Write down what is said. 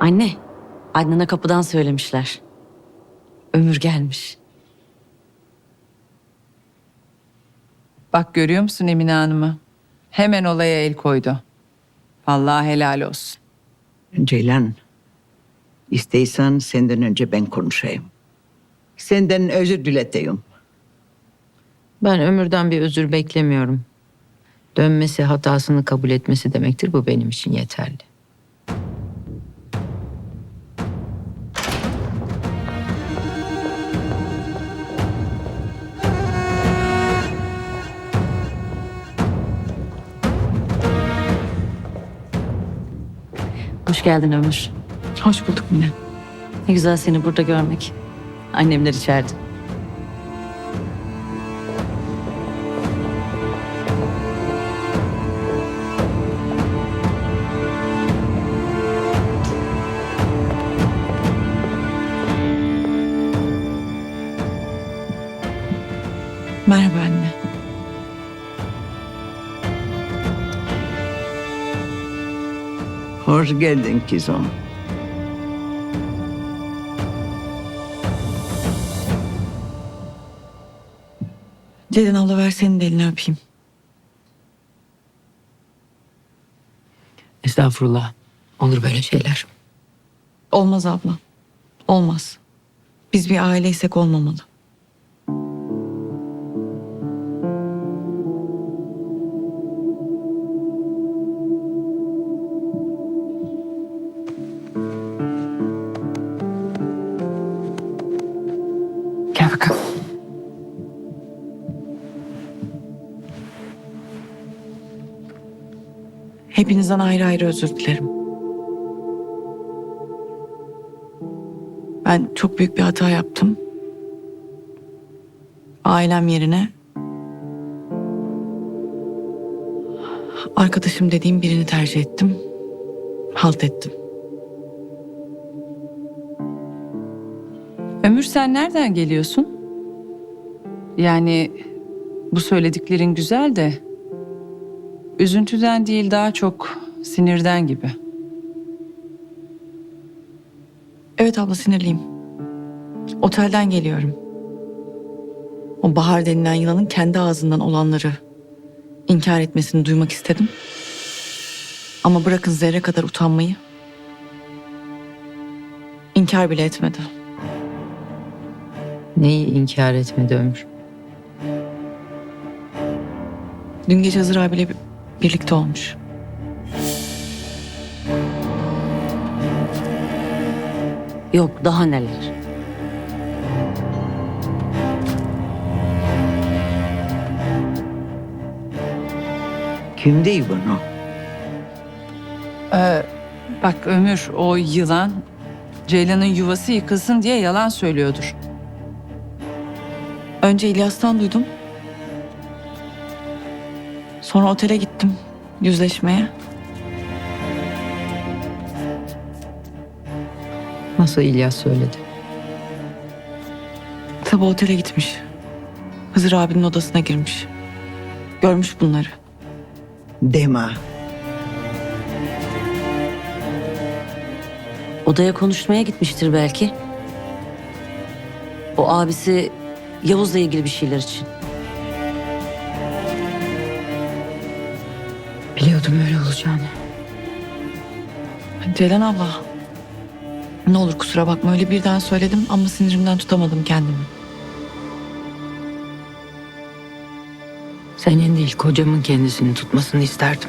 Anne, Adnan'a kapıdan söylemişler. Ömür gelmiş. Bak görüyor musun Emine Hanım'ı? Hemen olaya el koydu. Vallahi helal olsun. Ceylan, isteysen senden önce ben konuşayım. Senden özür dileteyim. Ben Ömür'den bir özür beklemiyorum. Dönmesi, hatasını kabul etmesi demektir. Bu benim için yeterli. Hoş geldin Ömür. Hoş bulduk Mine. Ne güzel seni burada görmek. Annemler içeride. Merhaba anne. Hoş geldin kızım. Ceylan abla ver senin de elini öpeyim. Estağfurullah. Olur böyle şeyler. Olmaz abla. Olmaz. Biz bir aileysek olmamalı. Bakalım. Hepinizden ayrı ayrı özür dilerim. Ben çok büyük bir hata yaptım. Ailem yerine arkadaşım dediğim birini tercih ettim. Halt ettim. Ömür sen nereden geliyorsun? Yani bu söylediklerin güzel de üzüntüden değil daha çok sinirden gibi. Evet abla sinirliyim. Otelden geliyorum. O Bahar denilen yılanın kendi ağzından olanları inkar etmesini duymak istedim. Ama bırakın zerre kadar utanmayı. İnkar bile etmedi. Neyi inkar etmedi Ömür? Dün gece Hızır abiyle bir- birlikte olmuş. Yok daha neler. Kim değil bunu? Ee, bak Ömür o yılan Ceylan'ın yuvası yıkılsın diye yalan söylüyordur. Önce İlyas'tan duydum. Sonra otele gittim yüzleşmeye. Nasıl İlyas söyledi? Tabi otele gitmiş. Hızır abinin odasına girmiş. Görmüş bunları. Deme. Odaya konuşmaya gitmiştir belki. O abisi Yavuz'la ilgili bir şeyler için. Biliyordum öyle olacağını. Ceylan abla. Ne olur kusura bakma öyle birden söyledim ama sinirimden tutamadım kendimi. Senin değil kocamın kendisini tutmasını isterdim.